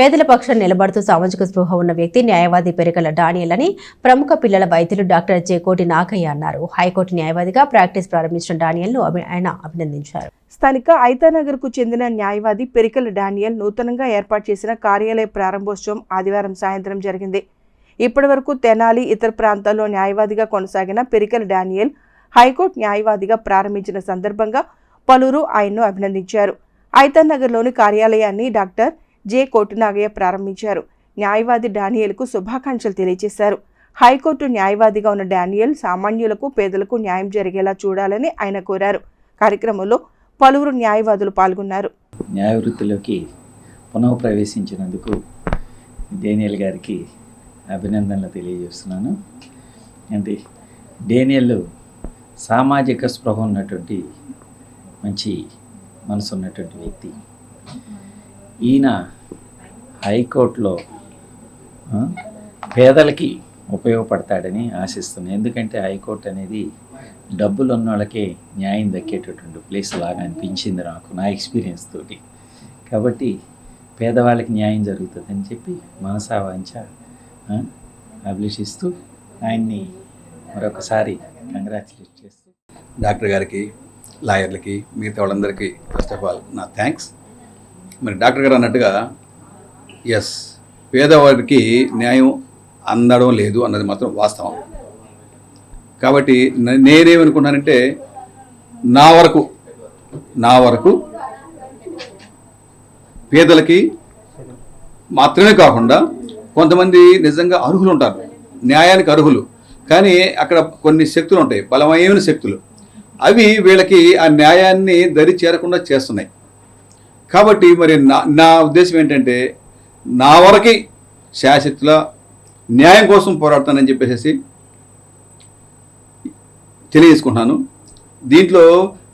పేదల పక్షం నిలబడుతూ సామాజిక స్పృహ ఉన్న వ్యక్తి న్యాయవాది పెరికల డానియల్ అని ప్రముఖ పిల్లల వైద్యులు డాక్టర్ జేకోటి నాగయ్య అన్నారు. హైకోర్టు న్యాయవాదిగా ప్రాక్టీస్ ప్రారంభించిన డానియల్ను ను ఆయన అభినందించారు. స్థానిక ఐతానగర్కు చెందిన న్యాయవాది పెరికల డానియల్ నూతనంగా ఏర్పాటు చేసిన కార్యాలయ ప్రారంభోత్సవం ఆదివారం సాయంత్రం జరిగింది. ఇప్పటివరకు తెనాలి ఇతర ప్రాంతాల్లో న్యాయవాదిగా కొనసాగిన పెరికల డానియల్ హైకోర్టు న్యాయవాదిగా ప్రారంభించిన సందర్భంగా పలువురు ఆయన్ను అభినందించారు. ఐతానగర్లోని కార్యాలయాన్ని డాక్టర్ జె కోటినాగయ్య ప్రారంభించారు. న్యాయవాది డానియల్కు శుభాకాంక్షలు తెలియజేశారు. హైకోర్టు న్యాయవాదిగా ఉన్న డానియల్ సామాన్యులకు పేదలకు న్యాయం జరిగేలా చూడాలని ఆయన కోరారు. కార్యక్రమంలో పలువురు న్యాయవాదులు పాల్గొన్నారు. న్యాయ వృత్తిలోకి పునః ప్రవేశించినందుకు డేనియల్ గారికి అభినందనలు తెలియజేస్తున్నాను. అంటే డేనియల్ సామాజిక స్పృహ ఉన్నటువంటి మంచి మనసు ఉన్నటువంటి వ్యక్తి. ఈయన హైకోర్టులో పేదలకి ఉపయోగపడతాడని ఆశిస్తున్నాను ఎందుకంటే హైకోర్టు అనేది డబ్బులు ఉన్న వాళ్ళకే న్యాయం దక్కేటటువంటి ప్లేస్ లాగా అనిపించింది నాకు నా ఎక్స్పీరియన్స్ తోటి. కాబట్టి పేదవాళ్ళకి న్యాయం జరుగుతుందని చెప్పి మనసా వాంచ అభిలషిస్తూ ఆయన్ని మరొకసారి కంగ్రాచులేట్ చేస్తూ డాక్టర్ గారికి లాయర్లకి మిగతా వాళ్ళందరికీ ఫస్ట్ ఆఫ్ ఆల్ నా థ్యాంక్స్. మరి డాక్టర్ గారు అన్నట్టుగా ఎస్ పేదవాడికి న్యాయం అందడం లేదు అన్నది మాత్రం వాస్తవం. కాబట్టి నేనేమనుకున్నానంటే నా వరకు నా వరకు పేదలకి మాత్రమే కాకుండా కొంతమంది నిజంగా అర్హులు ఉంటారు. న్యాయానికి అర్హులు. కానీ అక్కడ కొన్ని శక్తులు ఉంటాయి బలమైన శక్తులు. అవి వీళ్ళకి ఆ న్యాయాన్ని దరి చేరకుండా చేస్తున్నాయి. కాబట్టి మరి నా నా ఉద్దేశం ఏంటంటే నా వరకి శాశక్తుల న్యాయం కోసం పోరాడతానని చెప్పేసి తెలియజేసుకుంటున్నాను. దీంట్లో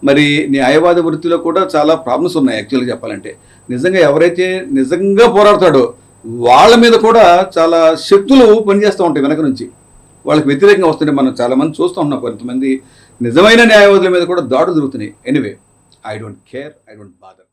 మరి న్యాయవాద వృత్తిలో కూడా చాలా ప్రాబ్లమ్స్ ఉన్నాయి యాక్చువల్గా చెప్పాలంటే. నిజంగా ఎవరైతే నిజంగా పోరాడతాడో వాళ్ళ మీద కూడా చాలా శక్తులు పనిచేస్తూ ఉంటాయి వెనక నుంచి. వాళ్ళకి వ్యతిరేకంగా వస్తుంటే మనం చాలామంది చూస్తూ ఉన్నాం కొంతమంది నిజమైన న్యాయవాదుల మీద కూడా దాడులు జరుగుతున్నాయి. Anyway I don't care I don't bother